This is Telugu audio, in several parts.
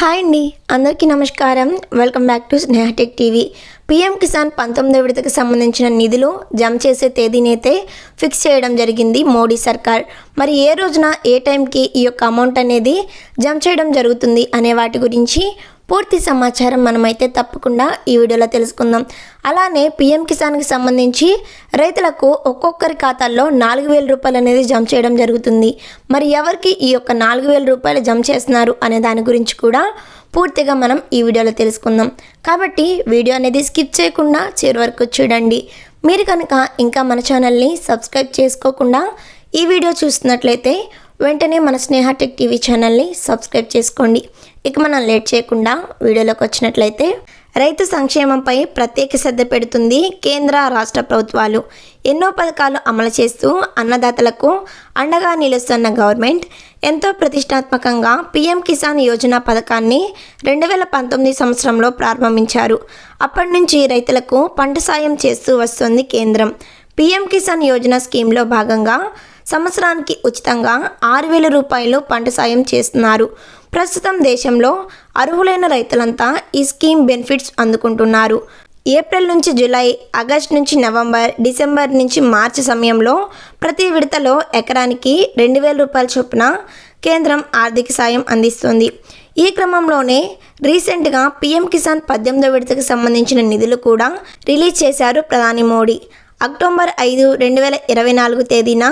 హాయ్ అండి. అందరికీ నమస్కారం. Welcome back to Sneha tech TV. PM Kisan పంతొమ్మిదో విడతకు సంబంధించిన నిధులు జమ చేసే తేదీనైతే ఫిక్స్ చేయడం జరిగింది మోడీ సర్కార్. మరి ఏ రోజున ఏ టైంకి ఈ యొక్క అమౌంట్ అనేది జమ చేయడం జరుగుతుంది అనే వాటి గురించి పూర్తి సమాచారం మనమైతే తప్పకుండా ఈ వీడియోలో తెలుసుకుందాం. అలానే పీఎం కిసాన్కి సంబంధించి రైతులకు ఒక్కొక్కరి ఖాతాల్లో నాలుగు వేల రూపాయలు అనేది జమ చేయడం జరుగుతుంది. మరి ఎవరికి ఈ యొక్క నాలుగు వేల రూపాయలు జమ చేస్తున్నారు అనే దాని గురించి కూడా పూర్తిగా మనం ఈ వీడియోలో తెలుసుకుందాం. కాబట్టి వీడియో అనేది స్కిప్ చేయకుండా చివరి వరకు చూడండి. మీరు కనుక ఇంకా మన ఛానల్ని సబ్స్క్రైబ్ చేసుకోకుండా ఈ వీడియో చూస్తున్నట్లయితే వెంటనే మన స్నేహటెక్ టీవీ ఛానల్ని సబ్స్క్రైబ్ చేసుకోండి. ఇక మనం లేట్ చేయకుండా వీడియోలోకి వచ్చినట్లయితే రైతు సంక్షేమంపై ప్రత్యేక శ్రద్ధ పెడుతుంది కేంద్ర రాష్ట్ర ప్రభుత్వాలు. ఎన్నో పథకాలు అమలు చేస్తూ అన్నదాతలకు అండగా నిలుస్తున్న గవర్నమెంట్ ఎంతో ప్రతిష్టాత్మకంగా పీఎం కిసాన్ యోజన పథకాన్ని రెండు వేల పంతొమ్మిది సంవత్సరంలో ప్రారంభించారు. అప్పటి నుంచి రైతులకు పంట సాయం చేస్తూ వస్తుంది కేంద్రం. పీఎం కిసాన్ యోజన స్కీమ్లో భాగంగా సంవత్సరానికి ఉచితంగా ఆరు వేల రూపాయలు పంట సాయం చేస్తున్నారు. ప్రస్తుతం దేశంలో అర్హులైన రైతులంతా ఈ స్కీమ్ బెనిఫిట్స్ అందుకుంటున్నారు. ఏప్రిల్ నుంచి జూలై ఆగస్ట్ నుంచి నవంబర్ డిసెంబర్ నుంచి మార్చి సమయంలో ప్రతి విడతలో ఎకరానికి రెండు వేల రూపాయల చొప్పున కేంద్రం ఆర్థిక సాయం అందిస్తుంది. ఈ క్రమంలోనే రీసెంట్గా పీఎం కిసాన్ పద్దెనిమిదో విడతకు సంబంధించిన నిధులు కూడా రిలీజ్ చేశారు ప్రధాని మోడీ. అక్టోబర్ ఐదు రెండు వేల ఇరవై నాలుగు తేదీన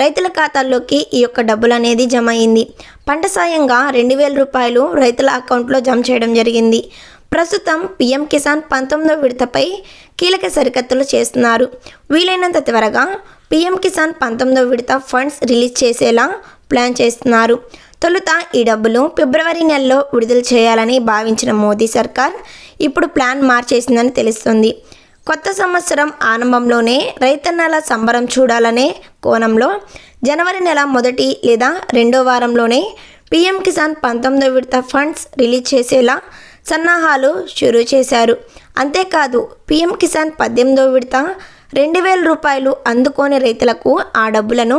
రైతుల ఖాతాల్లోకి ఈ యొక్క డబ్బులు అనేది జమ అయింది పంట సాయంగా రెండు వేల రూపాయలు రైతుల అకౌంట్లో జమ చేయడం జరిగింది. ప్రస్తుతం పీఎం కిసాన్ పంతొమ్మిదో విడతపై కీలక సరికత్తులు చేస్తున్నారు. వీలైనంత త్వరగా పీఎం కిసాన్ పంతొమ్మిదో విడత ఫండ్స్ రిలీజ్ చేసేలా ప్లాన్ చేస్తున్నారు. తొలుత ఈ డబ్బులు ఫిబ్రవరి నెలలో విడుదల చేయాలని భావించిన మోదీ సర్కార్ ఇప్పుడు ప్లాన్ మార్చేసిందని తెలుస్తుంది. కొత్త సంవత్సరం ఆరంభంలోనే రైతన్నల సంబరం చూడాలనే కోణంలో జనవరి నెల మొదటి లేదా రెండో వారంలోనే పీఎం కిసాన్ పంతొమ్మిదో విడత ఫండ్స్ రిలీజ్ చేసేలా సన్నాహాలు షురూ చేశారు. అంతేకాదు పీఎం కిసాన్ పద్దెనిమిదో విడత రెండు వేల రూపాయలు అందుకోని రైతులకు ఆ డబ్బులను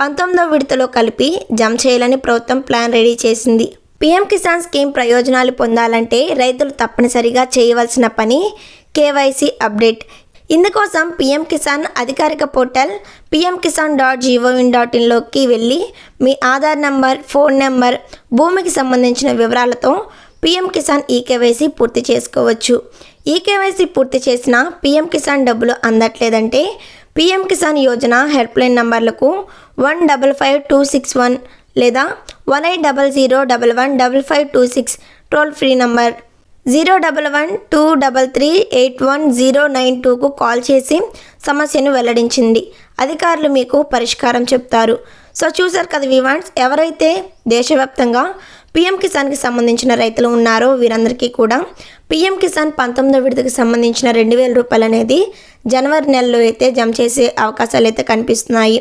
పంతొమ్మిదో విడతలో కలిపి జమ చేయాలని ప్రభుత్వం ప్లాన్ రెడీ చేసింది. పీఎం కిసాన్ స్కీమ్ ప్రయోజనాలు పొందాలంటే రైతులు తప్పనిసరిగా చేయవలసిన పని కేవైసీ అప్డేట్. ఇందుకోసం పీఎం కిసాన్ అధికారిక portal PM Kisan dot gov in dot ఇన్లోకి వెళ్ళి మీ ఆధార్ నంబర్ ఫోన్ నెంబర్ భూమికి సంబంధించిన వివరాలతో పీఎం కిసాన్ ఈకేవైసీ పూర్తి చేసుకోవచ్చు. ఈకేవైసీ పూర్తి చేసిన పీఎం కిసాన్ డబ్బులు అందట్లేదంటే PM Kisan Yojana helpline నంబర్లకు one double five two six one లేదా one eight double zero double one double five two six toll free number zero double one two double three eight one zero nine టూకు call చేసి సమస్యను వెల్లడించింది. అధికారులు మీకు పరిష్కారం చెప్తారు. సో చూసారు కదా వివాన్స్ ఎవరైతే దేశవ్యాప్తంగా పీఎం కిసాన్కి సంబంధించిన రైతులు ఉన్నారో వీరందరికీ కూడా పీఎం కిసాన్ పంతొమ్మిదో విడతకు సంబంధించిన రెండు వేల రూపాయలు అనేది జనవరి నెలలో అయితే జమ చేసే అవకాశాలు అయితే కనిపిస్తున్నాయి.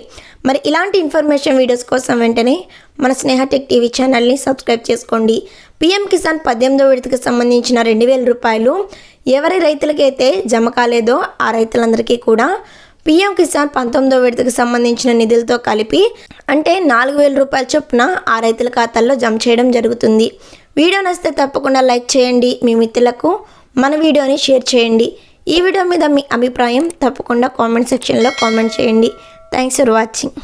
మరి ఇలాంటి ఇన్ఫర్మేషన్ వీడియోస్ కోసం వెంటనే మన స్నేహ టెక్ టీవీ ఛానల్ని సబ్స్క్రైబ్ చేసుకోండి. పీఎం కిసాన్ పద్దెనిమిదో విడతకు సంబంధించిన రెండు వేల రూపాయలు ఎవరి రైతులకైతే జమ కాలేదో ఆ రైతులందరికీ కూడా పీఎం కిసాన్ పంతొమ్మిదో విడతకు సంబంధించిన నిధులతో కలిపి అంటే నాలుగు వేల రూపాయల చొప్పున ఆ రైతుల ఖాతాల్లో జమ చేయడం జరుగుతుంది. వీడియో నచ్చితే తప్పకుండా లైక్ చేయండి. మీ మిత్రులకు మన వీడియోని షేర్ చేయండి. ఈ వీడియో మీద మీ అభిప్రాయం తప్పకుండా కామెంట్ సెక్షన్లో కామెంట్ చేయండి. Thanks for watching.